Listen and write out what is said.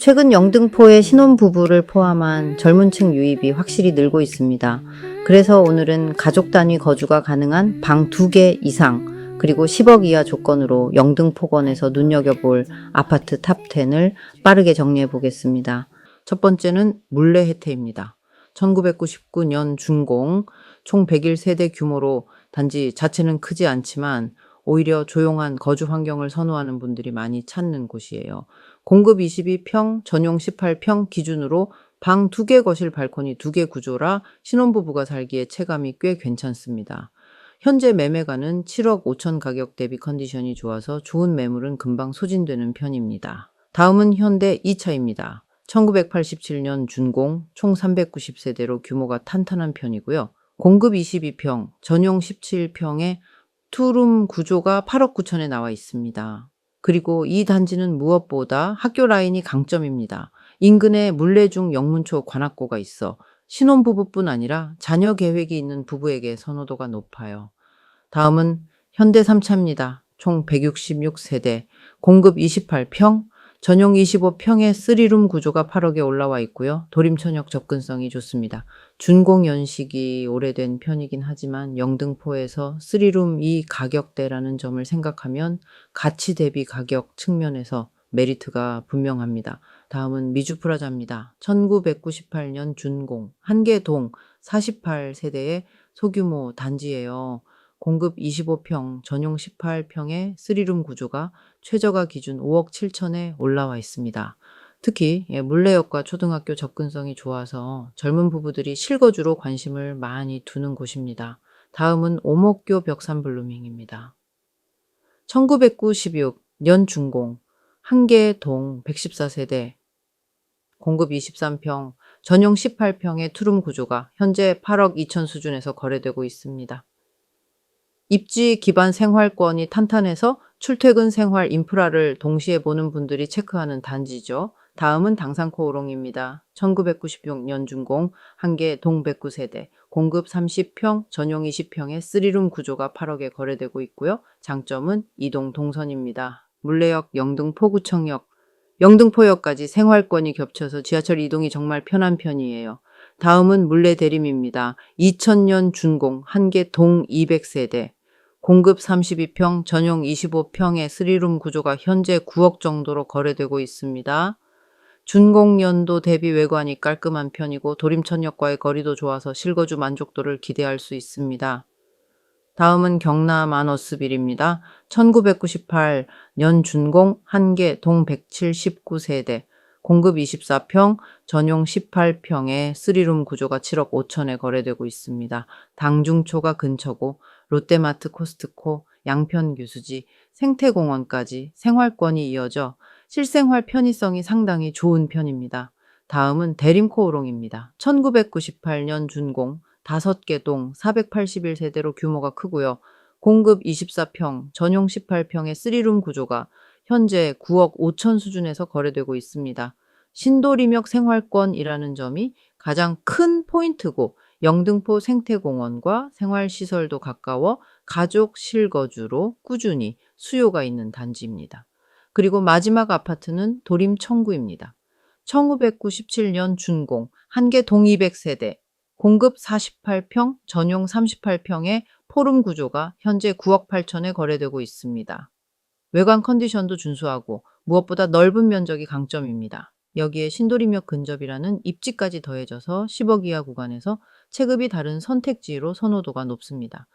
최근 영등포의 신혼부부를 포함한 젊은 층 유입이 확실히 늘고 있습니다. 그래서 오늘은 가족 단위 거주가 가능한 방 2개 이상, 그리고 10억 이하 조건으로 영등포건에서 눈여겨볼 아파트 탑10을 빠르게 정리해 보겠습니다. 첫 번째는 물레 혜태입니다. 1999년 준공, 총 101세대 규모로 단지 자체는 크지 않지만 오히려 조용한 거주 환경을 선호하는 분들이 많이 찾는 곳이에요. 공급 22평, 전용 18평 기준으로 방 2개 거실 발코니 2개 구조라 신혼부부가 살기에 체감이 꽤 괜찮습니다. 현재 매매가는 7억 5천 가격 대비 컨디션이 좋아서 좋은 매물은 금방 소진되는 편입니다. 다음은 현대 2차입니다. 1987년 준공, 총 390세대로 규모가 탄탄한 편이고요. 공급 22평, 전용 17평에 투룸 구조가 8억 9천에 나와 있습니다. 그리고 이 단지는 무엇보다 학교 라인이 강점입니다. 인근에 물레중 영문초 관악고가 있어 신혼부부뿐 아니라 자녀 계획이 있는 부부에게 선호도가 높아요. 다음은 현대 3차입니다. 총 166세대, 공급 28평, 전용 25평의 3룸 구조가 8억에 올라와 있고요. 도림천역 접근성이 좋습니다. 준공 연식이 오래된 편이긴 하지만 영등포에서 3룸 이 가격대라는 점을 생각하면 가치 대비 가격 측면에서 메리트가 분명합니다. 다음은 미주프라자입니다. 1998년 준공, 한계동 48세대의 소규모 단지예요. 공급 25평, 전용 18평의 3룸 구조가 최저가 기준 5억 7천에 올라와 있습니다. 특히 예, 물레역과 초등학교 접근성이 좋아서 젊은 부부들이 실거주로 관심을 많이 두는 곳입니다. 다음은 오목교 벽산블루밍입니다. 1996년 준공, 한계동 114세대, 공급 23평, 전용 18평의 투룸 구조가 현재 8억 2천 수준에서 거래되고 있습니다. 입지 기반 생활권이 탄탄해서 출퇴근 생활 인프라를 동시에 보는 분들이 체크하는 단지죠. 다음은 당산코 오롱입니다. 1996년 준공, 한개 동백구 세대, 공급 30평, 전용 20평의 3룸 구조가 8억에 거래되고 있고요. 장점은 이동 동선입니다. 물레역 영등포구청역, 영등포역까지 생활권이 겹쳐서 지하철 이동이 정말 편한 편이에요. 다음은 물레 대림입니다. 2000년 준공, 한개 동 200세대, 공급 32평, 전용 25평의 3룸 구조가 현재 9억 정도로 거래되고 있습니다. 준공연도 대비 외관이 깔끔한 편이고 도림천역과의 거리도 좋아서 실거주 만족도를 기대할 수 있습니다. 다음은 경남 아너스빌입니다. 1998년 준공 한개 동 179세대, 공급 24평, 전용 18평의 3룸 구조가 7억 5천에 거래되고 있습니다. 당중초가 근처고 롯데마트 코스트코, 양편 교수지, 생태공원까지 생활권이 이어져 실생활 편의성이 상당히 좋은 편입니다. 다음은 대림코오롱입니다. 1998년 준공, 5개 동 481세대로 규모가 크고요. 공급 24평, 전용 18평의 3룸 구조가 현재 9억 5천 수준에서 거래되고 있습니다. 신도림역 생활권이라는 점이 가장 큰 포인트고 영등포 생태공원과 생활시설도 가까워 가족 실거주로 꾸준히 수요가 있는 단지입니다. 그리고 마지막 아파트는 도림 청구입니다. 1997년 준공, 한 개 동 200세대, 공급 48평, 전용 38평의 포름 구조가 현재 9억 8천에 거래되고 있습니다. 외관 컨디션도 준수하고 무엇보다 넓은 면적이 강점입니다. 여기에 신도림역 근접이라는 입지까지 더해져서 10억 이하 구간에서 체급이 다른 선택지로 선호도가 높습니다.